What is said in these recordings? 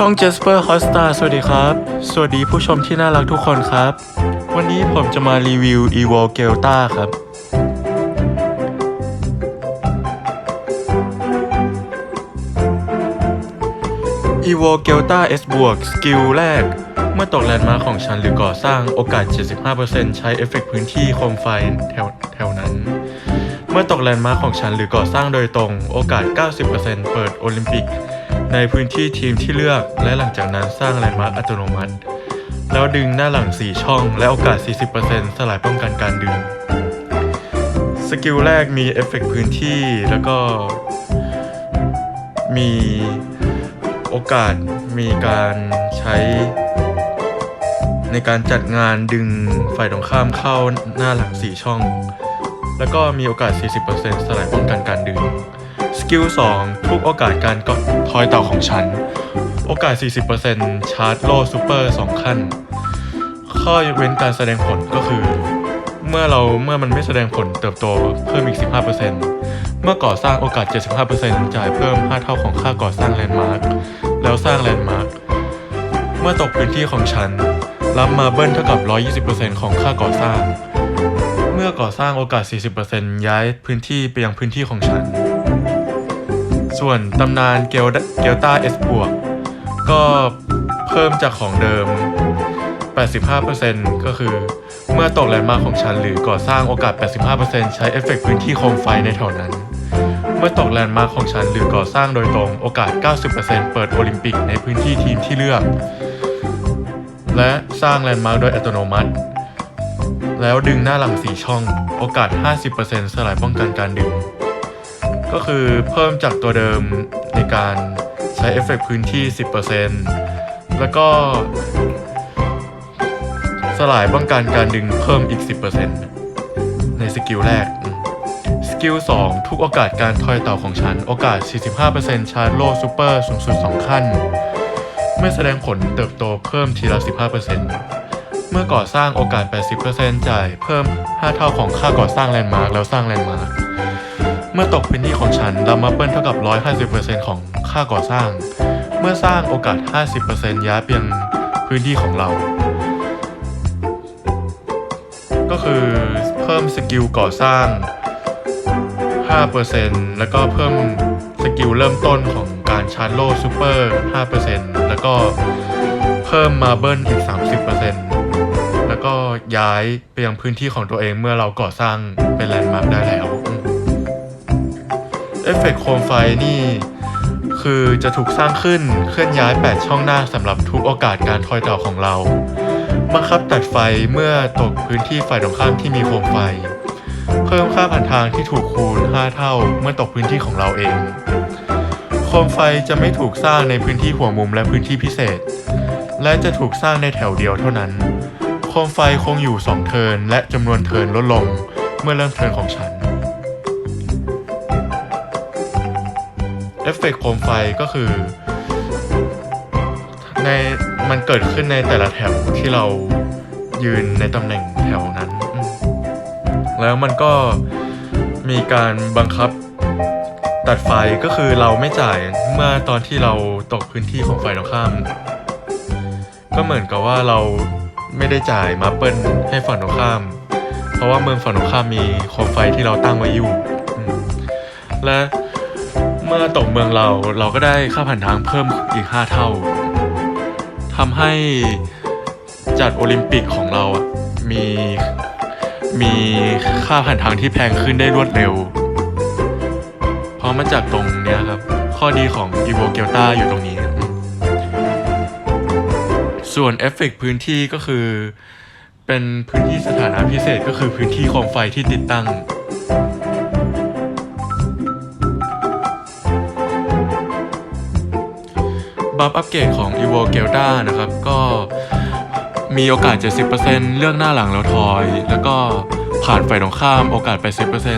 ช่อง Jasper h o s t a r สวัสดีครับ สวัสดีผู้ชมที่น่ารักทุกคนครับ วันนี้ผมจะมารีวิว Evo Gelta ครับ Evo Gelta S บวกสกิลแรก เมื่อตกแลนด์มาของฉันหรือก่อสร้างโอกาส 75%ใช้เอฟเฟกพื้นที่โคมไฟแถวแถวนั้นเมื่อตกแลนด์มาร์คของฉันหรือก่อสร้างโดยตรง โอกาส 90%เปิดโอลิมปิก ในพื้นที่ทีมที่เลือก และหลังจากนั้นสร้างแลนด์มาร์คอัตโนมัติ แล้วดึงหน้าหลัง 4 ช่อง และโอกาส 40%สลายป้องกันการดึง สกิลแรกมีเอฟเฟกต์พื้นที่แล้วก็มีโอกาสมีการใช้ ในการจัดงานดึงฝ่ายตรงข้ามเข้าหน้าหลัง 4 ช่อง แล้วก็มีโอกาส 40%สลายป้องกันการดึง สกิล 2 ทุกโอกาสการก็ทอยเต่าของฉัน โอกาส 40%ชาร์จโล่ซูเปอร์ 2 ขั้น ข้อยกเว้นการแสดงผลก็คือ เมื่อเราเมื่อมันไม่แสดงผลเติบโตเพิ่มอีก 15%เมื่อก่อสร้างโอกาส 75%จ่ายเพิ่ม 5 เท่าของค่าก่อสร้างแลนด์มาร์คแล้วสร้างแลนด์มาร์คเมื่อตกพื้นที่ของฉันรับมาเบิ้ลเท่ากับ 120%ของค่าก่อสร้าง เมื่อก่อสร้างโอกาส 40%ย้ายพื้นที่ไปยังพื้นที่ของฉัน ส่วนตำนานเกลเกลตาเอสบวกก็เพิ่มจากของเดิม 85%ก็คือเมื่อตกแลนด์มาร์คของฉันหรือก่อสร้างโอกาส 85%ใช้เอฟเฟกต์พื้นที่โคมไฟในแถวนั้น เมื่อตกแลนด์มาร์คของฉันหรือก่อสร้างโดยตรงโอกาส 90%เปิดโอลิมปิกในพื้นที่ทีมที่เลือก และสร้างแลนด์มาร์คโดยอัตโนมัติ แล้วดึงหน้าหลังสีช่อง โอกาส 50%สลายป้องกันการดึง ก็คือเพิ่มจากตัวเดิมในการใช้เอฟเฟกต์พื้นที่ 10%แล้วก็สลายป้องกันการดึงเพิ่มอีก 10%ในสกิลแรก สกิล 2 ทุกโอกาสการทอยเต่าของฉัน โอกาส 45%ชาร์จโล่ซูเปอร์สูงสุด 2 ขั้นเมื่อแสดงผลเติบโตเพิ่มทีละ 15%เมื่อก่อสร้างโอกาส 80%จ่ายเพิ่ม 5 เท่าของค่าก่อสร้างแลนด์มาร์กแล้วสร้างแลนด์มาร์ก เมื่อตกพื้นที่ของฉันรับมาเปิลเท่ากับ 150%ของค่าก่อสร้าง เมื่อสร้างโอกาส 50%ย้ายเพียงพื้นที่ของเรา ก็คือเพิ่มสกิลก่อสร้าง 5%แล้วก็เพิ่มสกิลเริ่มต้นของการชาร์จโลซูเปอร์ 5%แล้วก็เพิ่มมาเบิลอีก 30%แล้วก็ย้ายไปยังพื้นที่ของตัวเองเมื่อเราก่อสร้างเป็นแลนด์มาร์คได้แล้ว เอฟเฟกต์โคมไฟนี่ คือจะถูกสร้างขึ้นเคลื่อนย้าย 8 ช่องหน้าสำหรับทุกโอกาสการทอยเต่าของเราบังคับตัดไฟเมื่อตกพื้นที่ฝ่ายตรงข้ามที่มีโคมไฟ เพิ่มค่าผ่านทางที่ถูกคูณ 5 เท่าเมื่อตกพื้นที่ของเราเองโคมไฟจะไม่ถูกสร้างในพื้นที่หัวมุมและพื้นที่พิเศษ และจะถูกสร้างในแถวเดียวเท่านั้น โคมไฟคงอยู่ 2 เทิร์นและจำนวนเทิร์นลดลงเมื่อเริ่มเทิร์นของฉัน เอฟเฟกต์โคมไฟก็คือ ในมันเกิดขึ้นในแต่ละแถวที่เรายืนในตำแหน่งแถวนั้น แล้วมันก็มีการบังคับตัดไฟก็คือเราไม่จ่ายเมื่อตอนที่เราตกพื้นที่ของฝ่ายตรงข้าม ก็เหมือนกับว่าเราไม่ได้จ่ายมาเปิลให้ฝั่งตรงข้าม เพราะว่าเมืองฝั่งตรงข้ามมีโคมไฟที่เราตั้งไว้อยู่และ มื่อตกเมืองเราเราก็ได้ค่าผ่านทางเพิ่มอีก 5 เท่าทำให้จัดโอลิมปิกของเราอะมีมีค่าผ่านทางที่แพงขึ้นได้รวดเร็ว เพราะมาจากตรงเนี้ยครับ ข้อดีของ e v o g e l t a อยู่ตรงนี้ ส่วนเอฟเฟกพื้นที่ก็คือ เป็นพื้นที่สถานะพิเศษก็คือพื้นที่โคมไฟที่ติดตั้ง บัฟอัปเกรดของ Evo g e l d a นะครับ ก็มีโอกาส 70%เลือกหน้าหลังแล้วทอย แล้วก็ผ่านฝ่ายตรงข้ามโอกาส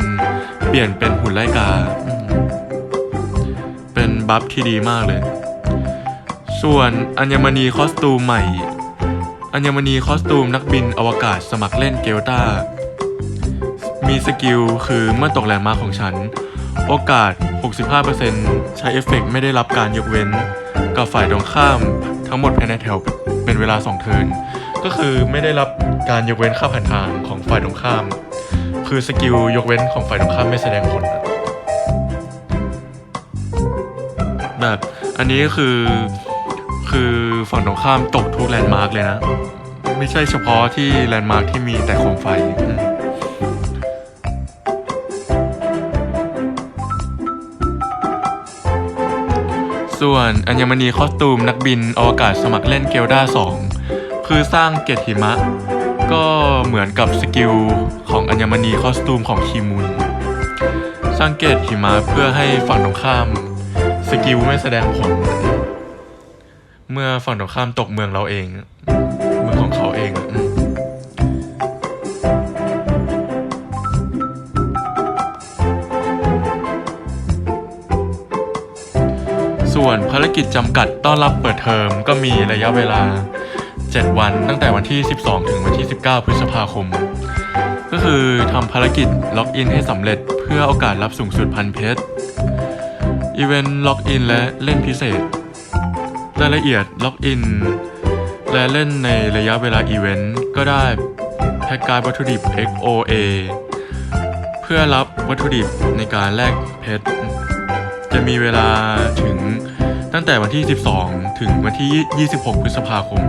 80%เปลี่ยนเป็นหุ่นไล่กา เป็นบัฟที่ดีมากเลย ส่วนอัญมณีคอสตูมใหม่ อัญมณีคอสตูมนักบินอวกาศสมัครเล่นเกลตามีสกิลคือเมื่อตกแลนด์มาของฉัน โอกาส 65%ใช้เอฟเฟกต์ไม่ได้รับการยกเว้น กับฝ่ายตรงข้ามทั้งหมดภายในแถวเป็นเวลาสองเทิร์นก็คือไม่ได้รับการยกเว้นค่าผ่านทางของฝ่ายตรงข้าม คือสกิลยกเว้นของฝ่ายตรงข้ามไม่แสดงผลแบบอันนี้ก็คือ คือฝั่งตรงข้ามตกทุกแลนด์มาร์กเลยนะ ไม่ใช่เฉพาะที่แลนด์มาร์กที่มีแต่โคมไฟ ส่วนอัญมณีคอสตูมนักบินอวกาศสมัครเล่นเกลดา2 คือสร้างเกตหิมะ ก็เหมือนกับสกิลของอัญมณีคอสตูมของคีมุนสร้างเกตหิมะเพื่อให้ฝั่งตรงข้าม สกิลไม่แสดงผล เมื่อฝั่งตรงข้ามตกเมืองเราเอง ส่วนภารกิจจำกัดต้อนรับเปิดเทอมก็มีระยะเวลา 7 วันตั้งแต่วันที่ 12 ถึงวันที่ 19 พฤษภาคม ก็คือทำภารกิจล็อกอินให้สำเร็จเพื่อโอกาสรับสูงสุดพันเพชรอีเวนต์ล็อกอินและเล่นพิเศษ รายละเอียดล็อกอินและเล่นในระยะเวลาอีเวนต์ก็ได้แพ็กการดวัตถุดิบ XOA เพื่อรับวัตถุดิบในการแลกเพชรจะมีเวลาถึง ตั้งแต่วันที่ 12 ถึงวันที่ 26 พฤษภาคม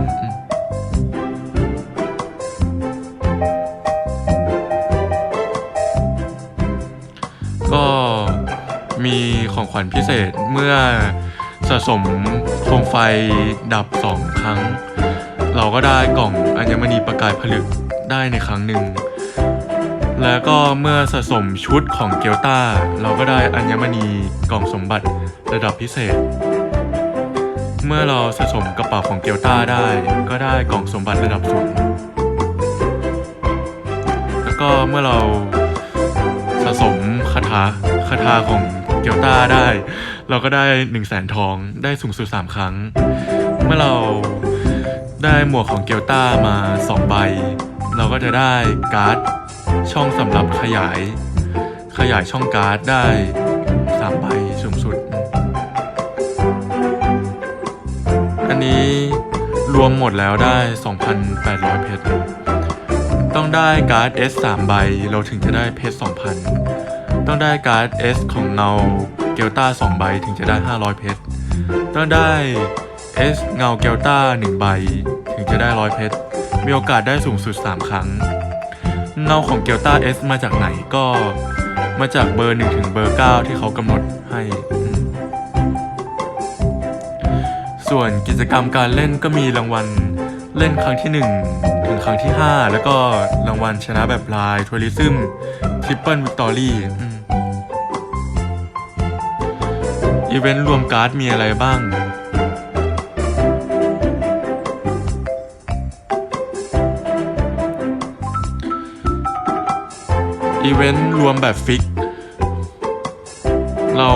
ก็มีของขวัญพิเศษเมื่อสะสมโคมไฟดับสองครั้ง เราก็ได้กล่องอัญมณีประกายผลึกได้ในครั้งหนึ่ง แล้วก็เมื่อสะสมชุดของเกียวต้า เราก็ได้อัญมณีกล่องสมบัติระดับพิเศษ เมื่อเราสะสมกระเป๋าของเกียวต้าได้ ก็ได้กล่องสมบัติระดับสูง แล้วก็เมื่อเราสะสมคาถาคาถาของเกียวต้าได้ เราก็ได้หนึ่งแสนทองได้สูงสุดสามครั้ง เมื่อเราได้หมวกของเกียวต้ามาสองใบ เราก็จะได้การ์ดช่องสำหรับขยาย ขยายช่องการ์ดได้ อันนี้รวมหมดแล้วได้ 2,800 เพชร ต้องได้การ์ด S 3 ใบ เราถึงจะได้เพชร 2,000 ต้องได้การ์ด S ของเงาเกลต้า 2 ใบถึงจะได้ 500 เพชร ต้องได้ S เงาเกลต้า 1 ใบ ถึงจะได้ 100 เพชร มีโอกาสได้สูงสุด 3 ครั้ง เงาของเกลต้า S มาจากไหนก็มาจากเบอร์ 1 ถึงเบอร์ 9 ที่เขากำหนดให้ ส่วนกิจกรรมการเล่นก็มีรางวัลเล่นครั้งที่ 1 ถึงครั้งที่ 5 แล้วก็รางวัลชนะแบบลายทัวริซึมทริปเปิลวิกตอรี่อีเวนต์รวมการ์ดมีอะไรบ้าง อีเวนต์รวมแบบฟิก เรา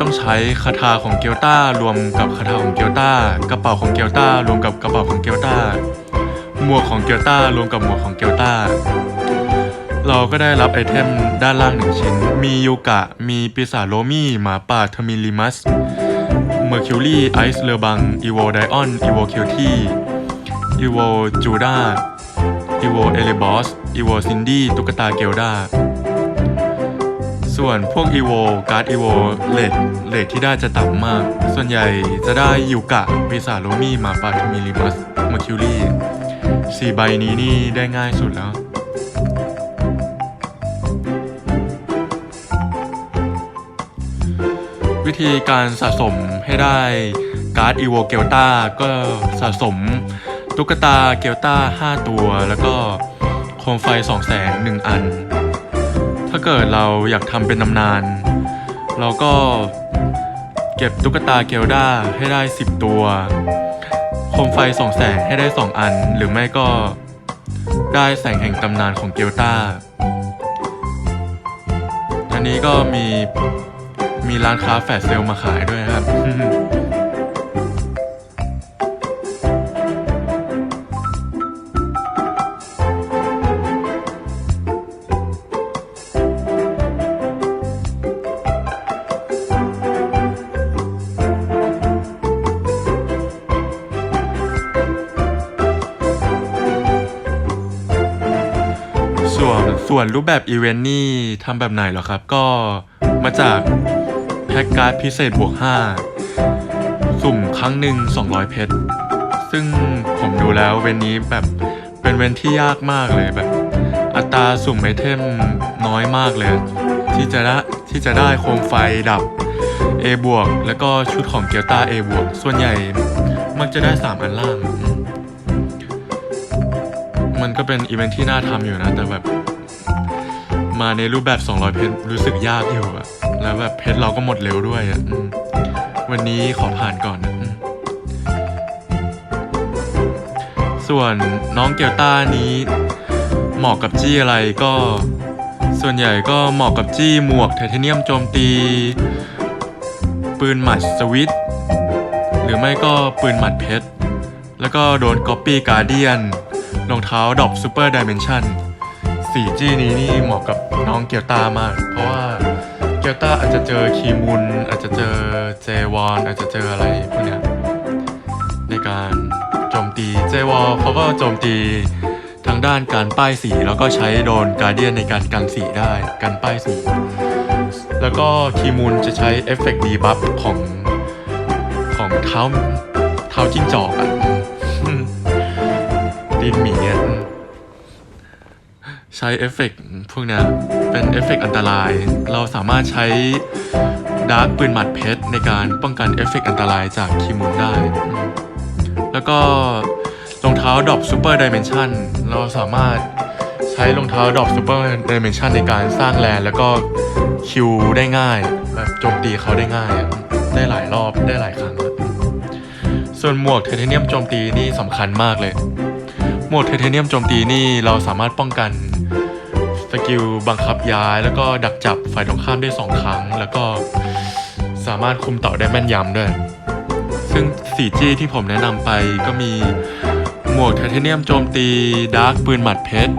ต้องใช้คาถาของเกียวต้ารวมกับคาถาของเกียวต้ากระเป๋าของเกียวต้ารวมกับกระเป๋าของเกียวต้า หมวกของเกียวต้ารวมกับหมวกของเกียวต้า เราก็ได้รับไอเทมด้านล่างหนึ่งชิ้น มียูกะ มีปีศาจโรมี่หมาป่าเทอร์มิลิมัสเมอร์คิวรี่ไอซ์เลอบังอีโวไดออนอีโวเคิวที่อีโวจูดาอีโวเอเลบอสอีโวซินดี้ตุ๊กตาเกลดา ส่วนพวกอีโวการ์ดอีโวเลดเลดที่ได้จะต่ำมาก ส่วนใหญ่จะได้ยูกะปีศาโรมี่มาปาทมิลิมัสเมอร์คิวรี่สี่ใบนี้นี่ได้ง่ายสุดแล้ววิธีการสะสมให้ได้การ์ดอีโวเกลตาก็สะสมตุ๊กตาเกลตา5 ตัว แล้วก็โคมไฟ2แสง1อันาเกิดเราอยากทำเป็นตำนาน เราก็เก็บตุ๊กตาเกลดาให้ได้ 10 ตัว โคมไฟ2แสงให้ได้ 2 อัน หรือไม่ก็ได้แสงแห่งตำนานของเกลตาอันนี้ก็มีมีร้านค้าแฟลชเซลมาขายด้วยครับ วนรูปแบบอีเวนต์นี่ทำแบบไหนหรอครับ ก็มาจากแพ็กการ์ดพิเศษบวก 5 สุ่มครั้งหนึ่ง200 เพชร ซึ่งผมดูแล้วเวนนี้แบบเป็นเวนที่ยากมากเลยแบบ อัตราสุ่มไอเทมน้อยมากเลย ที่จะได้ที่จะได้โคมไฟดับ A บวกแล้วก็ชุดของเกียวตา A บวกส่วนใหญ่มักจะได้ 3 อันล่างมมันก็เป็นอีเวนท์ที่น่าทำอยู่นะ แต่แบบ มาในรูปแบบ 200 เพชรรู้สึกยากอยู่อะแล้วแบบเพชรเราก็หมดเร็วด้วยอะวันนี้ขอผ่านก่อนนะอืมส่วนน้องเกียวต้านี้ เหมาะกับจี้อะไรก็ ส่วนใหญ่ก็เหมาะกับจี้หมวกไทเทเนียมโจมตี ปืนหมัดสวิตหรือไม่ก็ปืนหมัดเพชร แล้วก็โดนก๊อปปี้การเดียนรองเท้าดอกซูเปอร์ดิเมนชั่น สีจี้นี้นี่เหมาะกับน้องเกียวตามาก เพราะว่าเกียวตาอาจจะเจอคีมุนอาจจะเจอเจวอนอาจจะเจออะไรพวกเนี้ยในการโจมตีเจวอลเขาก็โจมตีทางด้านการป้ายสีแล้วก็ใช้โดนการเดียนในการกันสีได้กันป้ายสี แล้วก็คีมูลจะใช้เอฟเฟกต์ดีบัฟของของเท้าเท้าจิ้งจอกอะอืมดินหมีอะ ใช้เอฟเฟกต์พวกนี้เป็นเอฟเฟกต์อันตราย เราสามารถใช้ดาร์กปืนหมัดเพชรในการป้องกันเอฟเฟกต์อันตรายจากคีมูลได้ แล้วก็รองเท้าดรอปซูเปอร์ดิเมนชันเราสามารถใช้รองเท้าดรอปซูเปอร์ดิเมนชันในการสร้างแลนแล้วก็คิวได้ง่ายแบบโจมตีเขาได้ง่าย ได้หลายรอบได้หลายครั้ง ส่วนหมวกไทเทเนียมโจมตีนี่สำคัญมากเลย หมวกไทเทเนียมโจมตีนี่เราสามารถป้องกันสกิลบังคับย้าย แล้วก็ดักจับฝ่ายตรงข้ามได้สองครั้ง แล้วก็สามารถคุมต่อได้แม่นยำด้วย ซึ่ง 4G ที่ผมแนะนำไปก็มีหมวกไทเทเนียมโจมตีดาร์กปืนหมัดเพชร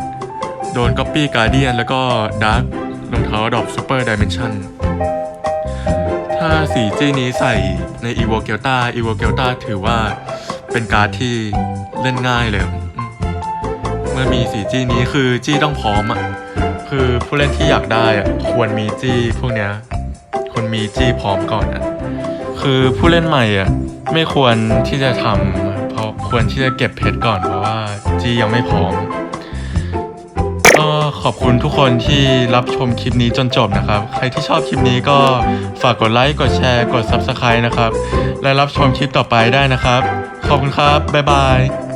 โดนก๊อปปี้การเดียนแล้วก็ดาร์กรองเท้าดอกซูเปอร์ดิเมนชันถ้า 4G นี้ใส่ใน e v o เกลตา e v o เกลตาถือว่าเป็นการ์ดที่เล่นง่ายเลย มเมื่อมี 4G นี้คือจี้ต้องพร้อมอะคือผู้เล่นที่อยากได้อะควรมีจี้พวกเนี้ยควรมีจี้พร้อมก่อนอะคือผู้เล่นใหม่อะไม่ควรที่จะทำเพราะควรที่จะเก็บเพชรก่อนเพราะว่าจี้ยังไม่พร้อมก็ขอบคุณทุกคนที่รับชมคลิปนี้จนจบนะครับ ใครที่ชอบคลิปนี้ก็ฝากกดไลค์กดแชร์ กด Subscribe นะครับ และรับชมคลิปต่อไปได้นะครับ ขอบคุณครับ บ๊ายบาย